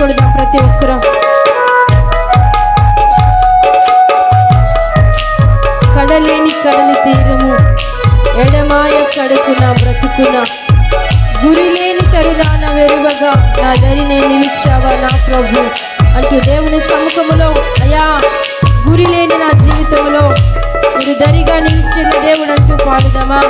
కొడుదాం ప్రతి ఒక్కరం. కడలేని కడలి తీరము ఎడమాయ కడుకున బ్రతుకున. గురి లేని తరుణాన వెరువగా నా దరినే నిలిచావా నా ప్రభు. అంటూ దేవుని సముఖములో అయా గురి లేని నా జీవితంలో మీరు దరిగా నిలిచిన దేవుడు అంటూ పాడుదామా?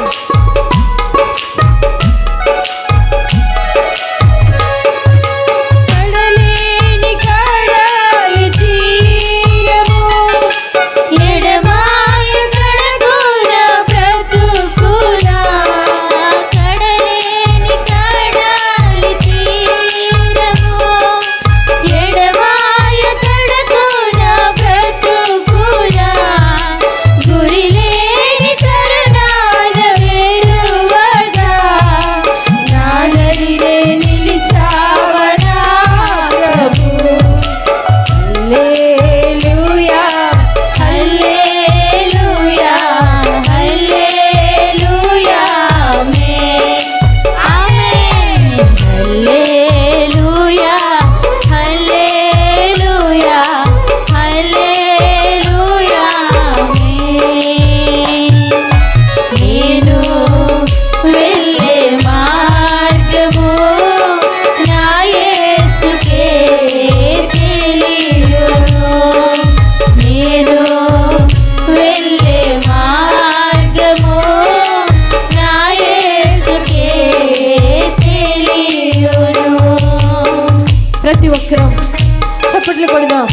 కొడదాం?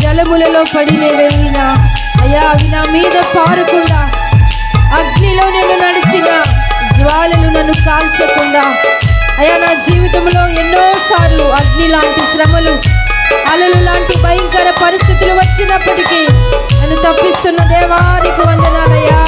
జలములలో పడిన వెళ్ళిన అయా అవి నా మీద పారకుండా అగ్నిలో నేను నడిచిన జ్వాలలు నన్ను కాల్చకుండా అయా నా జీవితంలో ఎన్నోసార్లు అగ్ని లాంటి శ్రమలు అలలు లాంటి భయంకర పరిస్థితులు వచ్చినప్పటికీ నన్ను తప్పిస్తున్న దేవానికి వందనాలయ్యా.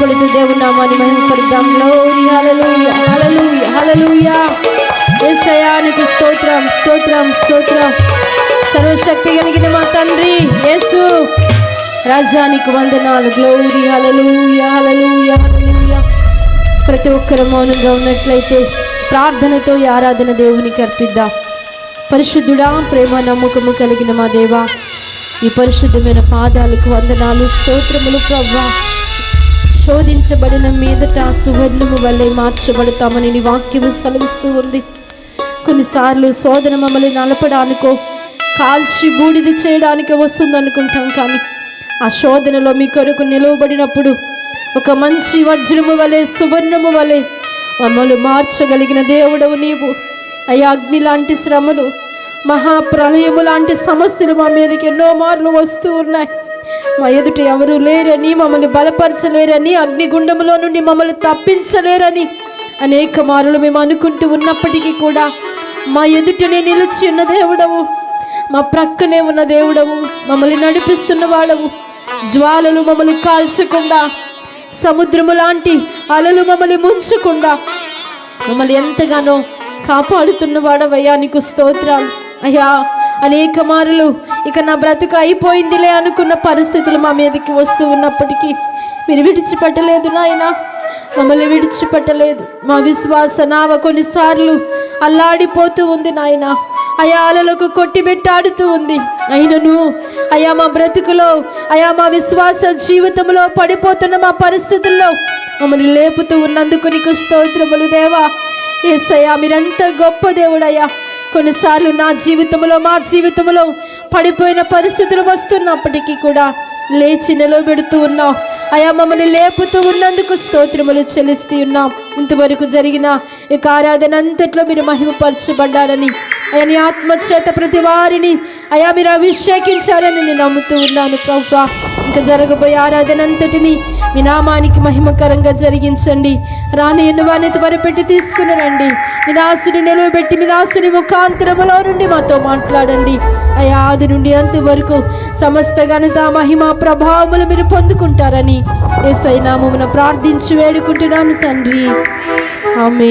కొడుతూ దేవుని నామాన్ని మహిమపరుద్దాం. గ్లోరీ హలలుయ హలలుయ హలలుయ ఏసయానికి స్తోత్రం స్తోత్రం స్తోత్రం. సర్వశక్తి కలిగిన మా తండ్రి యేసు. రాజానికి వందనాలు. గ్లోరీ హలలుయ హలలుయ హలలుయ ప్రతి ఒక్కరు మౌనంగా ఉన్నట్లయితే ప్రార్థనతో ఈ ఆరాధన దేవునికి అర్పిద్దాం. పరిశుద్ధుడా ప్రేమ నమ్మకము కలిగిన మా దేవా ఈ పరిశుద్ధమైన పాదాలకు వందనాలు స్తోత్రములు ప్రవ్వా. శోధించబడిన మీదట సువర్ణము వల్లే మార్చబడతామని నీ వాక్యము సెలవిస్తూ ఉంది. కొన్నిసార్లు శోధన మమ్మల్ని నలపడానికో కాల్చి బూడిద చేయడానికి వస్తుంది అనుకుంటాం కానీ ఆ శోధనలో మీ కొరకు నిలువబడినప్పుడు ఒక మంచి వజ్రము వలె సువర్ణము వలె మమ్మల్ని మార్చగలిగిన దేవుడవు నీవు. అయ్యా అగ్ని లాంటి శ్రమలు మహాప్రలయము లాంటి సమస్యలు మా మీదకి ఎన్నో మార్లు వస్తూ ఉన్నాయి. మా ఎదుట ఎవరు లేరని మమ్మల్ని బలపరచలేరని అగ్నిగుండములో నుండి మమ్మల్ని తప్పించలేరని అనేక మార్లు మేము అనుకుంటూ ఉన్నప్పటికీ కూడా మా ఎదుటనే నిలిచి ఉన్న దేవుడవు మా ప్రక్కనే ఉన్న దేవుడవు మమ్మల్ని నడిపిస్తున్న వాడవు జ్వాలలు మమ్మల్ని కాల్చకుండా సముద్రము లాంటి అలలు మమ్మల్ని ముంచకుండా మమ్మల్ని ఎంతగానో కాపాడుతున్న వాడవయ్యా నీకు స్తోత్రాలు. అయ్యా అనేక మారులు. ఇక నా బ్రతుకు అయిపోయిందిలే అనుకున్న పరిస్థితులు మా మీదకి వస్తూ ఉన్నప్పటికీ మీరు విడిచిపెట్టలేదు నాయనా. మమ్మల్ని విడిచిపెట్టలేదు. మా విశ్వాస నావ కొన్నిసార్లు అల్లాడిపోతూ ఉంది నాయన. అయా అలలకు కొట్టిబెట్టాడుతూ ఉంది. అయినను అయా మా బ్రతుకులో అయా మా విశ్వాస జీవితంలో పడిపోతున్న మా పరిస్థితుల్లో మమ్మల్ని లేపుతూ ఉన్నందుకు నీకు స్తోత్రములు దేవా. ఏసయ్యా మీరంత గొప్ప దేవుడయ్యా. కొన్నిసార్లు నా జీవితంలో మా జీవితంలో పడిపోయిన పరిస్థితులు వస్తున్నప్పటికీ కూడా లేచి నిలబెడుతూ ఉన్నావు. అయా మమ్మల్ని లేపుతూ ఉన్నందుకు స్తోత్రములు చెల్లిస్తూ ఉన్నాం. ఇంతవరకు జరిగిన ఈ ఆరాధన అంతట్లో మీరు మహిమపరచబడ్డారని అయా నీ ఆత్మచేత ప్రతి వారిని అయా మీరు అభిషేకించారని నేను నమ్ముతూ ఉన్నాను ప్రభా ఇంకా జరగబోయే ఆరాధన అంతటిని మీ నామానికి మహిమకరంగా జరిగించండి. రాని ఎన్నువాన్ని త్వరపెట్టి తీసుకుని రండి. మీ దాసుని నిలవబెట్టి మీ దాసుని ముఖాంతరములో నుండి మాతో మాట్లాడండి. అయా ఆది నుండి అంతవరకు సమస్త ఘనత మహిమ ప్రభావములు మీరు పొందుకుంటారని ఏసై నామమున ప్రార్థించి వేడుకుంటున్నాను తండ్రి. ఆమె